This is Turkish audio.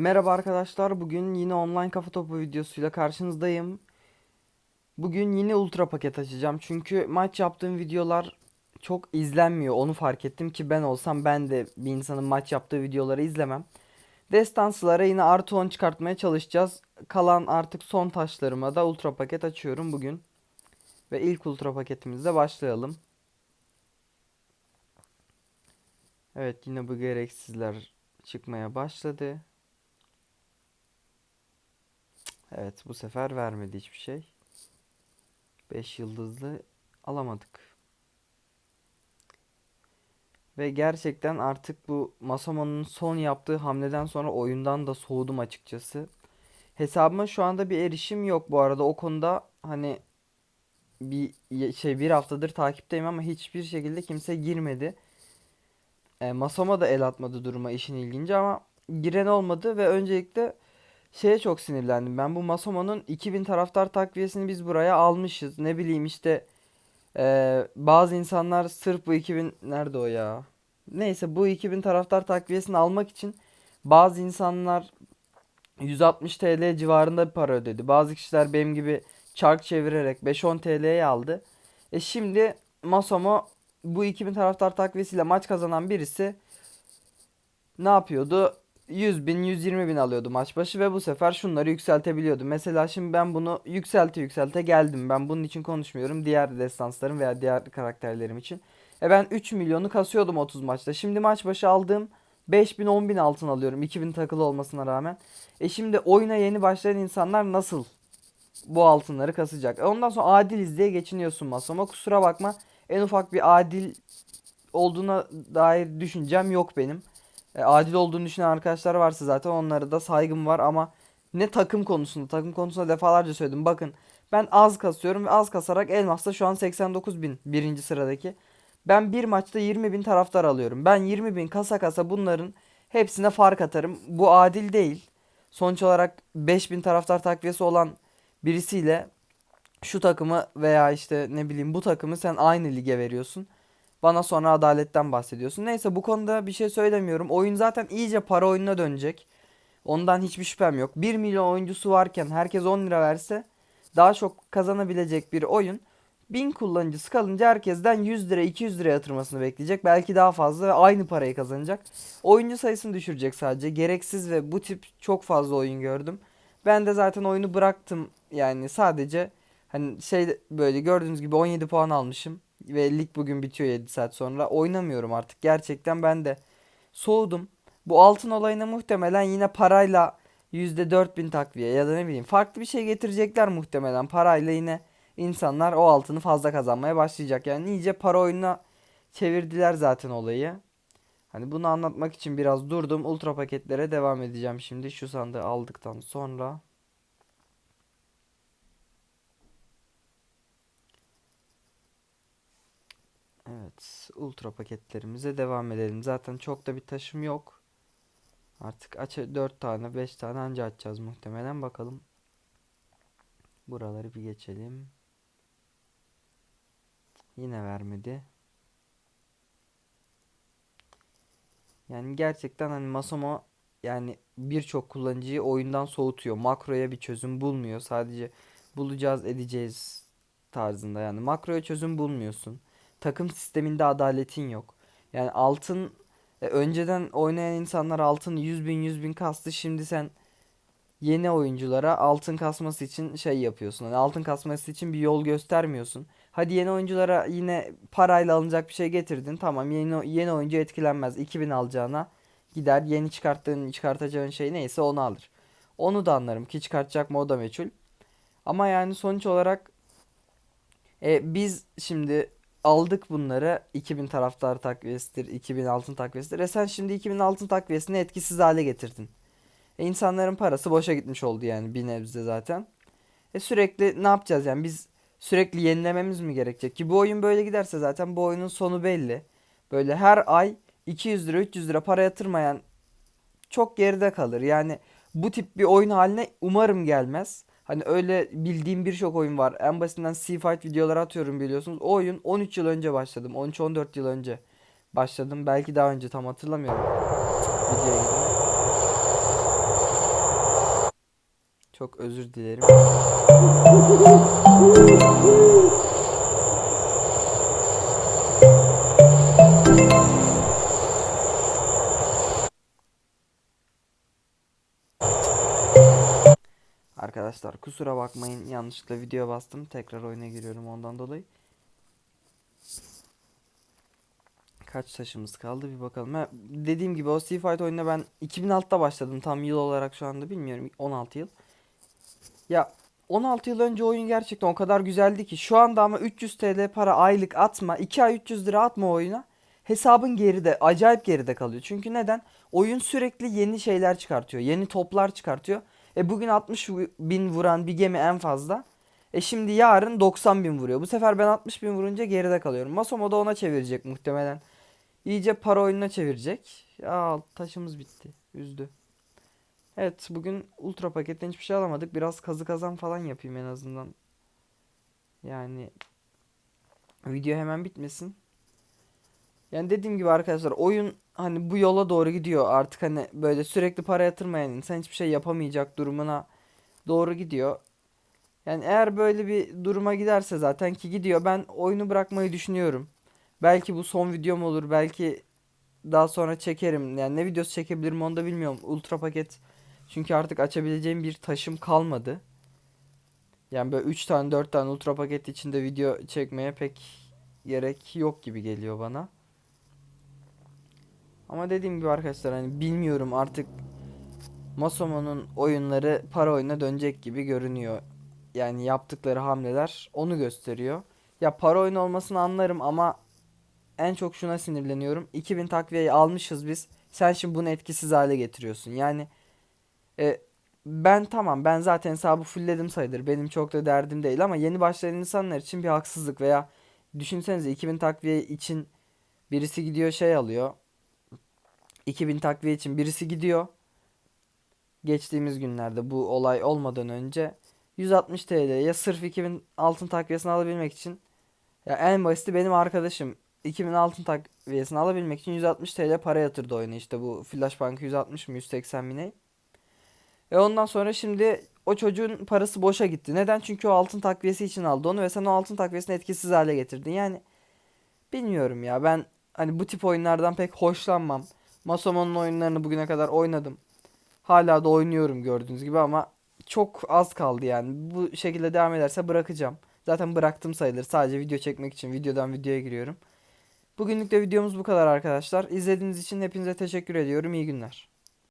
Merhaba arkadaşlar. Bugün yine online kafa topu videosuyla karşınızdayım. Bugün yine ultra paket açacağım. Çünkü maç yaptığım videolar çok izlenmiyor. Onu fark ettim ki ben olsam ben de bir insanın maç yaptığı videoları izlemem. Destansılara yine artı 10 çıkartmaya çalışacağız. Kalan artık son taşlarıma da ultra paket açıyorum bugün. Ve ilk ultra paketimizle başlayalım. Evet yine bu gereksizler çıkmaya başladı. Evet bu sefer vermedi hiçbir şey. 5 yıldızlı alamadık. Ve gerçekten artık bu Masamo'nun son yaptığı hamleden sonra oyundan da soğudum açıkçası. Hesabıma şu anda bir erişim yok bu arada. O konuda hani bir şey bir haftadır takipteyim ama hiçbir şekilde kimse girmedi. E, Masama da el atmadı duruma işin ilginci ama giren olmadı ve öncelikle Şeye çok sinirlendim. Ben bu Masomo'nun 2000 taraftar takviyesini biz buraya almışız. Ne bileyim işte eee, bazı insanlar sırf bu 2000 nerede o ya? Neyse bu 2000 taraftar takviyesini almak için bazı insanlar 160 TL civarında bir para ödedi. Bazı kişiler benim gibi çark çevirerek 5-10 TL'ye aldı. E şimdi Masomo bu 2000 taraftar takviyesiyle maç kazanan birisi ne yapıyordu? 100 bin, 120 bin alıyordu maç başı ve bu sefer şunları yükseltebiliyordu. Mesela şimdi ben bunu yükselte yükselte geldim. Ben bunun için konuşmuyorum. Diğer destanslarım veya diğer karakterlerim için. E ben 3 milyonu kasıyordum 30 maçta. Şimdi maç başı aldığım 5 bin, 10 bin altın alıyorum. 2000 takılı olmasına rağmen. E şimdi oyuna yeni başlayan insanlar nasıl bu altınları kasacak? E ondan sonra adiliz diye geçiniyorsun masama. Kusura bakma en ufak bir adil olduğuna dair düşüncem yok benim. E, adil olduğunu düşünen arkadaşlar varsa zaten onlara da saygım var ama ne takım konusunda takım konusunda defalarca söyledim. Bakın ben az kasıyorum ve az kasarak Elmas'ta şu an 89 bin birinci sıradaki. Ben bir maçta 20 bin taraftar alıyorum. Ben 20 bin kasa kasa bunların hepsine fark atarım. Bu adil değil. Sonuç olarak 5 bin taraftar takviyesi olan birisiyle şu takımı veya işte ne bileyim bu takımı sen aynı lige veriyorsun. Bana sonra adaletten bahsediyorsun. Neyse bu konuda bir şey söylemiyorum. Oyun zaten iyice para oyununa dönecek. Ondan hiçbir şüphem yok. 1 milyon oyuncusu varken herkes 10 lira verse daha çok kazanabilecek bir oyun. 1000 kullanıcısı kalınca herkesten 100 lira 200 lira yatırmasını bekleyecek. Belki daha fazla ve aynı parayı kazanacak. Oyuncu sayısını düşürecek sadece. Gereksiz ve bu tip çok fazla oyun gördüm. Ben de zaten oyunu bıraktım. Yani sadece hani şey böyle gördüğünüz gibi 17 puan almışım ve lig bugün bitiyor 7 saat sonra. Oynamıyorum artık. Gerçekten ben de soğudum. Bu altın olayına muhtemelen yine parayla %4000 takviye ya da ne bileyim farklı bir şey getirecekler muhtemelen. Parayla yine insanlar o altını fazla kazanmaya başlayacak. Yani iyice para oyununa çevirdiler zaten olayı. Hani bunu anlatmak için biraz durdum. Ultra paketlere devam edeceğim şimdi. Şu sandığı aldıktan sonra. Evet, ultra paketlerimize devam edelim. Zaten çok da bir taşım yok. Artık aç 4 tane, 5 tane anca açacağız muhtemelen. Bakalım. Buraları bir geçelim. Yine vermedi. Yani gerçekten hani Masomo yani birçok kullanıcıyı oyundan soğutuyor. Makroya bir çözüm bulmuyor. Sadece bulacağız, edeceğiz tarzında. Yani makroya çözüm bulmuyorsun takım sisteminde adaletin yok. Yani altın e, önceden oynayan insanlar altın 100 bin 100 bin kastı. Şimdi sen yeni oyunculara altın kasması için şey yapıyorsun. Hani altın kasması için bir yol göstermiyorsun. Hadi yeni oyunculara yine parayla alınacak bir şey getirdin. Tamam yeni yeni oyuncu etkilenmez. 2000 alacağına gider yeni çıkarttığın çıkartacağın şey neyse onu alır. Onu da anlarım ki çıkartacak mı o da meçhul. Ama yani sonuç olarak e, biz şimdi aldık bunları 2000 taraftar takviyesidir, 2000 altın takviyesidir. E sen şimdi 2000 altın takviyesini etkisiz hale getirdin. E insanların parası boşa gitmiş oldu yani bir nebze zaten. E sürekli ne yapacağız yani biz sürekli yenilememiz mi gerekecek ki bu oyun böyle giderse zaten bu oyunun sonu belli. Böyle her ay 200 lira 300 lira para yatırmayan çok geride kalır. Yani bu tip bir oyun haline umarım gelmez. Hani öyle bildiğim birçok oyun var. En basitinden Sea Fight videoları atıyorum biliyorsunuz. O oyun 13 yıl önce başladım. 13-14 yıl önce başladım. Belki daha önce tam hatırlamıyorum. Videoya. Çok özür dilerim. Arkadaşlar kusura bakmayın yanlışlıkla video bastım. Tekrar oyuna giriyorum ondan dolayı. Kaç taşımız kaldı bir bakalım. Ha, dediğim gibi o Sea Fight oyununa ben 2006'da başladım. Tam yıl olarak şu anda bilmiyorum. 16 yıl. Ya 16 yıl önce oyun gerçekten o kadar güzeldi ki. Şu anda ama 300 TL para aylık atma. 2 ay 300 lira atma oyuna. Hesabın geride. Acayip geride kalıyor. Çünkü neden? Oyun sürekli yeni şeyler çıkartıyor. Yeni toplar çıkartıyor. E bugün 60 bin vuran bir gemi en fazla. E şimdi yarın 90 bin vuruyor. Bu sefer ben 60 bin vurunca geride kalıyorum. Masomo da ona çevirecek muhtemelen. İyice para oyununa çevirecek. Ya taşımız bitti. Üzdü. Evet bugün ultra paketten hiçbir şey alamadık. Biraz kazı kazan falan yapayım en azından. Yani video hemen bitmesin. Yani dediğim gibi arkadaşlar oyun hani bu yola doğru gidiyor. Artık hani böyle sürekli para yatırmayan insan hiçbir şey yapamayacak durumuna doğru gidiyor. Yani eğer böyle bir duruma giderse zaten ki gidiyor ben oyunu bırakmayı düşünüyorum. Belki bu son videom olur. Belki daha sonra çekerim. Yani ne videosu çekebilirim onu da bilmiyorum. Ultra paket çünkü artık açabileceğim bir taşım kalmadı. Yani böyle 3 tane 4 tane ultra paket içinde video çekmeye pek gerek yok gibi geliyor bana. Ama dediğim gibi arkadaşlar hani bilmiyorum artık Masomo'nun oyunları para oyuna dönecek gibi görünüyor. Yani yaptıkları hamleler onu gösteriyor. Ya para oyunu olmasını anlarım ama en çok şuna sinirleniyorum. 2000 takviyeyi almışız biz. Sen şimdi bunu etkisiz hale getiriyorsun. Yani e, ben tamam ben zaten hesabı fullledim sayılır. Benim çok da derdim değil ama yeni başlayan insanlar için bir haksızlık veya düşünsenize 2000 takviye için birisi gidiyor şey alıyor. 2000 takviye için birisi gidiyor. Geçtiğimiz günlerde bu olay olmadan önce 160 TL'ye sırf 2000 altın takviyesini alabilmek için ya en basiti benim arkadaşım 2000 altın takviyesini alabilmek için 160 TL para yatırdı oyuna işte bu Flashbank'ı 160 mı 180 mi ne? Ve ondan sonra şimdi o çocuğun parası boşa gitti. Neden? Çünkü o altın takviyesi için aldı onu ve sen o altın takviyesini etkisiz hale getirdin. Yani bilmiyorum ya ben hani bu tip oyunlardan pek hoşlanmam. Masomo'nun oyunlarını bugüne kadar oynadım. Hala da oynuyorum gördüğünüz gibi ama çok az kaldı yani. Bu şekilde devam ederse bırakacağım. Zaten bıraktım sayılır. Sadece video çekmek için videodan videoya giriyorum. Bugünlük de videomuz bu kadar arkadaşlar. İzlediğiniz için hepinize teşekkür ediyorum. İyi günler.